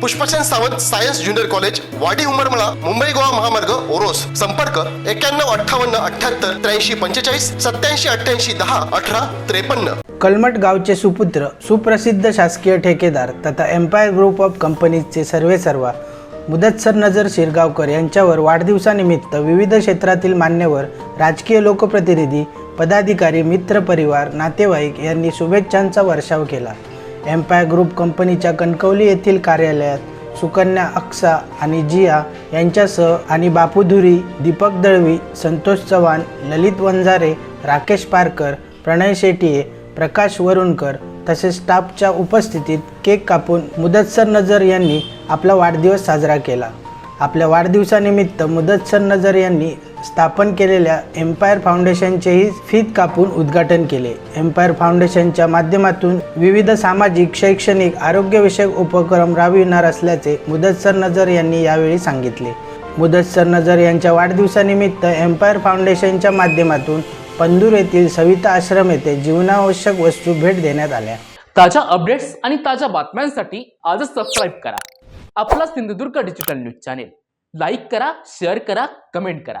Pushpchand Sawant science junior college Wadi Umarmala Mumbai Goa महामार्ग ओरोस. संपर्क एक्क्याण्णव अठ्ठावन्न अठ्ठ्याहत्तर त्र्याऐंशी पंचेचाळीस सत्याऐंशी अठ्ठ्याऐंशी दहा अठरा त्रेपन्न. कलमट गावचे सुपुत्र सुप्रसिद्ध शासकीय ठेकेदार तथा एम्पायर ग्रुप ऑफ कंपनीजचे सर्वेसर्वा मुदतसर नजर शिरगावकर यांच्यावर वाढदिवसानिमित्त विविध क्षेत्रातील मान्यवर राजकीय लोकप्रतिनिधी पदाधिकारी मित्रपरिवार नातेवाईक यांनी शुभेच्छांचा वर्षाव केला. एम्पायर ग्रुप कंपनीच्या कणकवली येथील कार्यालयात सुकन्या अक्सा आणि जिया यांच्यासह आणि बापूधुरी दीपक दळवी संतोष चव्हाण ललित वंजारे राकेश पारकर प्रणय शेटिये प्रकाश वरुणकर तसेच स्टाफच्या उपस्थितीत केक कापून मुदतसर नजर यांनी आपला वाढदिवस साजरा केला. आपल्या वाढदिवसानिमित्त मुदतसर नजर यांनी स्थापन केलेल्या एम्पायर फाउंडेशनचेही फीत कापून उद्घाटन केले. एम्पायर फाउंडेशनच्या माध्यमातून विविध सामाजिक शैक्षणिक आरोग्यविषयक उपक्रम राबविणार असल्याचे मुदत्सर नजर यांनी यावेळी सांगितले. मुदत्सर नजर यांच्या वाढदिवसानिमित्त एम्पायर फाउंडेशनच्या माध्यमातून पंदूर येथील सविता आश्रम येथे जीवनावश्यक वस्तू भेट देण्यात आल्या. ताज्या अपडेट्स आणि ताज्या बातम्यांसाठी आजच सबस्क्राईब करा. आपला Sindhudurg digital news channel like करा शेअर करा कमेंट करा.